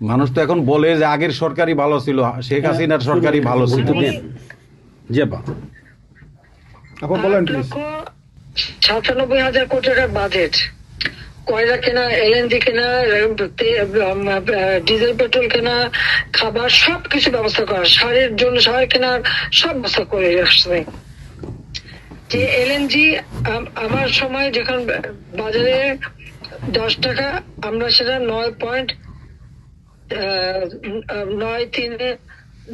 মানুষ তো এখন বলে যে আগের সরকারই ভালো ছিল শেখ হাসিনার সরকারই ভালো ছিল। জি আপা আপা বলেন সাতানব্বই হাজার কোটি টাকার বাজেট কয়লা কেনা এলএনজি কেনা ডিজেল পেট্রোল কেনা খাবার সব কিছু ব্যবস্থা করা সারের জন্য সার কেনার সব ব্যবস্থা করে আসছে। যে এলএনজি আমার সময় যখন বাজারে দশ টাকা আমরা সেটা নয় পয়েন্ট নয় তিনে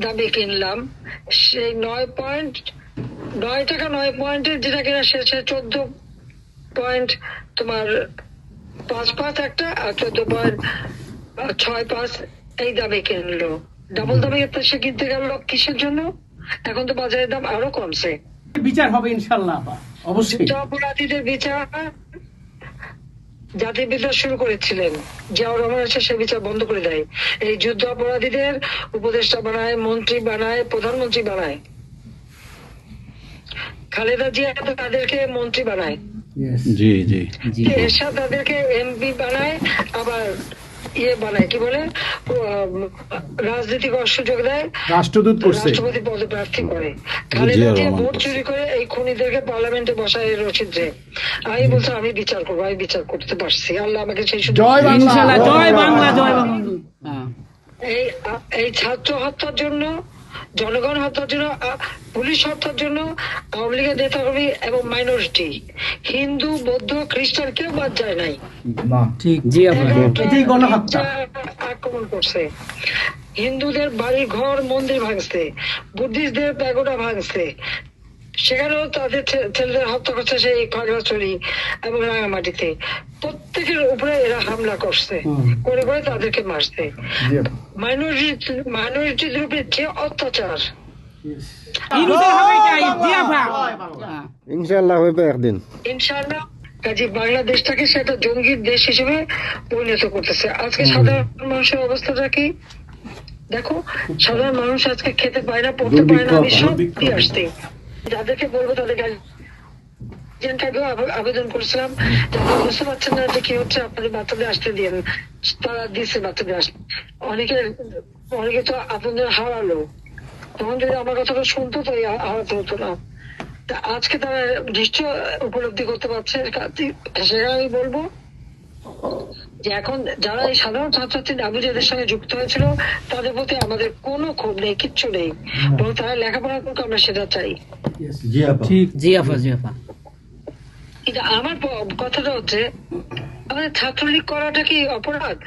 দামে কিনলাম। সেই নয় পয়েন্ট নয় টাকা নয় পয়েন্টের যেটা কিনা সে চোদ্দ পয়েন্ট তোমার পাঁচ পাঁচ একটা আর চোদ্দ পয়েন্ট ছয় পাঁচ এই দামে কিনলো। ডাবল দামে সে কিনতে গেল কিসের জন্য? এখন তো বাজারের দাম আরও কমছে। বিচার হবে ইনশাল্লাহ অবশ্যই। অপরাধীদের বিচার জাতীয় বিদ্রোহ শুরু করেছিলেন। জিয়াউর রহমান এসে সে বিচার বন্ধ করে দেয়। এই যুদ্ধ অপরাধীদের উপদেষ্টা বানায় মন্ত্রী বানায় প্রধানমন্ত্রী বানায়। খালেদা জিয়া তো তাদেরকে মন্ত্রী বানায়। জি জি। এরশাদ তাদেরকে এমপি বানায় আবার ইয়ে বানায় কি বলে? রাজনৈতিক রাজনীতিক সুযোগ দেয় রাষ্ট্রদূত করছে। রাষ্ট্রপতি পদে প্রার্থী করে। খালেদা জিয়া ভোট চুরি করে এই খুনিদেরকে পার্লামেন্টে বসায় রচিদ্রে আমি বলছি আমি বিচার করব আমি বিচার করতে পারছি। আল্লাহ আমাকে সেই সুযোগ জয় বাংলা। জয় বাংলা জয় বাংলা। হ্যাঁ। এই এই ছাত্র হত্যার জন্য জনগণ হত্যার জন্য পুলিশ হত্যার জন্য আওয়ামী লীগের নেতাকর্মী এবং মাইনরিটি হিন্দু বৌদ্ধ খ্রিস্টান কেউ বাদ যায় নাই। আক্রমণ করছে। হিন্দুদের বাড়ি ঘর মন্দির ভাঙছে বুদ্ধিস্টদের প্যাগোডা ভাঙছে। সেখানেও তাদের ছেলেদের হত্যা করছে সেই খাগড়াছড়ি এবং রাঙামাটিতে। প্রত্যেকের উপরে এরা হামলা করছে। করে করে তাদেরকে মারছে। মাইনরিটি মাইনরিটিদের উপরে যে অত্যাচার। ইনশাল্লাহ হইবে একদিন। ইনশাআল্লাহ কাজে বাংলাদেশটাকে সে একটা জঙ্গির দেশ হিসেবে পরিণত করতেছে। আজকে সাধারণ মানুষের অবস্থাটা কি? দেখো সাধারণ মানুষ আজকে খেতে পায় না পড়তে পারে না আমি সব দিয়ে আসতে যাদেরকে বলব তাদের গার্জিয়ান আবেদন করেছিলাম। যারা বুঝতে পারছেন না যে কি হচ্ছে আপনাদের বাচ্চাদের আসতে দিন। তারা দিচ্ছে বাচ্চাদের আসতে। অনেকে অনেকে তো আপনাদের হারালো। তখন যদি আমার কথাটা শুনতো তো হারাতে হতো না। তা আজকে তারা নিশ্চয় উপলব্ধি করতে পারছে। সেটা আমি বলব যে এখন যারা এই সাধারণ ছাত্রছাত্রী নাবিজেদের সঙ্গে যুক্ত হয়েছিল তাদের প্রতি আমাদের কোনো ক্ষোভ নেই কিচ্ছু নেই। বরং তারা লেখাপড়া করুক আমরা সেটা চাই। ঠিক জি আপা জি আপা কিন্তু আমার কথাটা হচ্ছে আমাদের ছাত্রলীগ করাটা কি অপরাধ?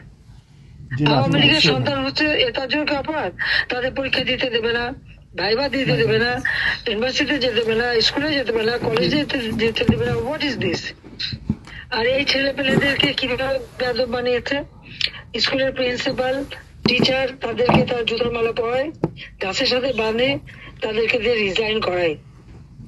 আওয়ামী লীগের সন্তান হচ্ছে এটার জন্য কি অপরাধ? তাদের পরীক্ষা দিতে দেবে না ভাইবা দিতে দেবে না ইউনিভার্সিটিতে যেতে দেবে না স্কুলে যেতে দেবে না কলেজে যেতে দেবে না হোয়াট ইজ দিস আর এই ছেলে পেলেদেরকে কীভাবে বেদব বানিয়েছে? স্কুলের প্রিন্সিপাল টিচার তাদেরকে তার জুতোর মালা পরায় গাছের সাথে বাঁধে তাদেরকে দিয়ে রিজাইন করায়।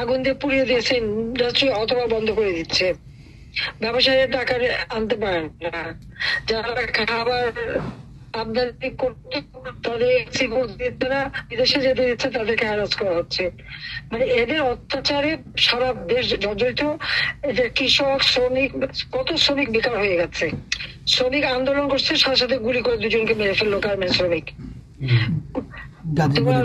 আগুন দিয়ে পুড়িয়ে দিয়েছে ইন্ডাস্ট্রি অথবা বন্ধ করে দিচ্ছে। ব্যবসায়ীরা টাকা আনতে পারেন না। যারা খাবার আমদানি করতে তাদের export দিচ্ছে না বিদেশে যেতে দিচ্ছে তাদেরকে হ্যারাস করা হচ্ছে। মানে এদের অত্যাচারে সারা দেশ জর্জরিত। এদের কৃষক শ্রমিক কত শ্রমিক বেকার হয়ে গেছে। শ্রমিক আন্দোলন করছে সাথে সাথে গুলি করে দুজনকে মেরে ফেলল গার্মেন্ট শ্রমিক। তোমার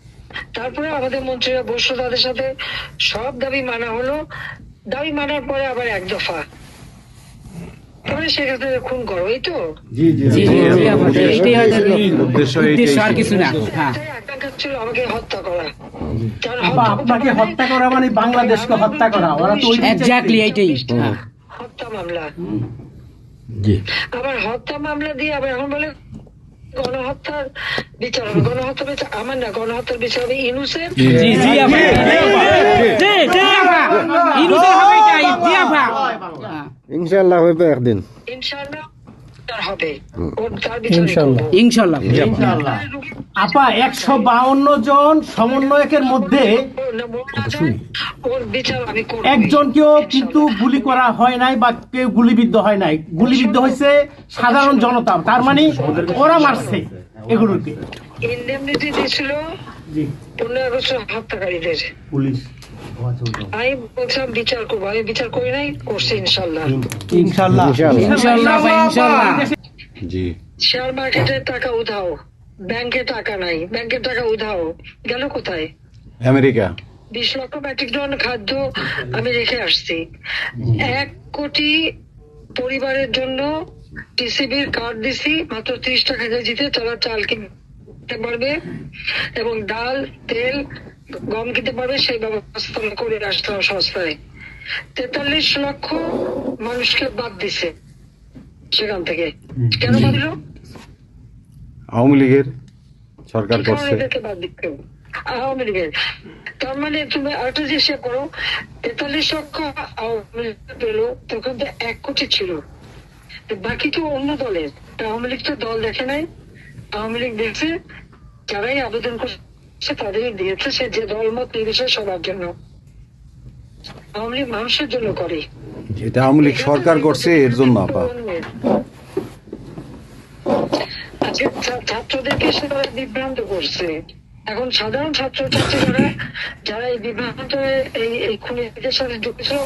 তারপরে আমাদের মন্ত্রীরা বসল তাদের সাথে। সব দাবি মানা হলো। দাবি মানার পরে আবার এক দফা। সেখানে খুন করো এই তো? হ্যাঁ। ছিল আমাকে হত্যা করা। কারণ হত্যা আপনাকে হত্যা করা মানে বাংলাদেশকে হত্যা করা। ওরা তো এক্স্যাক্টলি এইটাই। হ্যাঁ। হত্যা মামলা। জি। আবার হত্যা মামলা দিয়ে আবার এখন বলে গণহত্যার বিচার হবে গণহত্যার বিচার আমার না গণহত্যার বিচার হবে ইনুসের ইনুসের হবে হ্যাঁ, ইনশাল্লাহ হইবে একদিন ইনশাআল্লাহ তার হবে। ওর তার ইনশাল্লাহ। আপা একশো বাউন্ন জন সমন্বয়কের মধ্যে ওর বিচার একজনকেও কিন্তু গুলি করা হয় নাই বা কেউ গুলিবিদ্ধ হয় নাই। গুলিবিদ্ধ হয়েছে সাধারণ জনতা। তার মানে ওরা মারছে এগুলোকে। ইন্ডেমনিটি দিয়েছিল পনেরো আগস্ট হত্যাকারীদের। পুলিশ। আমি বলছিলাম বিচার করব। আমি বিচার করি নাই করছি ইনশাল্লাহ। ইনশাল্লাহ। ইনশাআল্লাহ। ইনশাল্লাহ আপা ইনশাল্লাহ। জি। শেয়ার মার্কেটের টাকা উধাও। ব্যাংকে টাকা নাই। ব্যাংকের টাকা উধাও। গেল কোথায়? আমেরিকা। বিশ লক্ষ মেট্রিক টন খাদ্য আমি রেখে আসছি। এক কোটি পরিবারের জন্য টিসিবির কার্ড দিছি মাত্র ত্রিশ টাকা কেজিতে তারা চাল কিনতে পারবে। এবং ডাল তেল গম খেতে পারবে সেই ব্যবস্থা করে আসতাম সস্তায়। তেতাল্লিশ লক্ষ মানুষকে বাদ দিছে সেখান থেকে। কেন বাদ দিল? আওয়ামী লীগের সরকার করছে। আওয়ামী লীগের। তার মানে তুমি আরেকটা হিসেব করো তেতাল্লিশ লক্ষ আওয়ামী লীগ পেল তখন তো এক কোটি ছিল। বাকি তো অন্য দলের। আওয়ামী লীগ তো দল দেখে নাই। আওয়ামী লীগ দেখছে যারাই আবেদন করছে তাদেরই দিয়েছে সে যে দলমত নির্বিশেষে সবার জন্য আওয়ামী লীগ মানুষের জন্য করে। এটা আওয়ামী লীগ সরকার করছে এর জন্য আপা। আজকে ছা- ছাত্রদেরকে বিভ্রান্ত করছে। এখন সাধারণ ছাত্র ছাত্রীরা যারা এই বিভ্রান্ত এই খুনিদের সাথে যুক্ত ছিল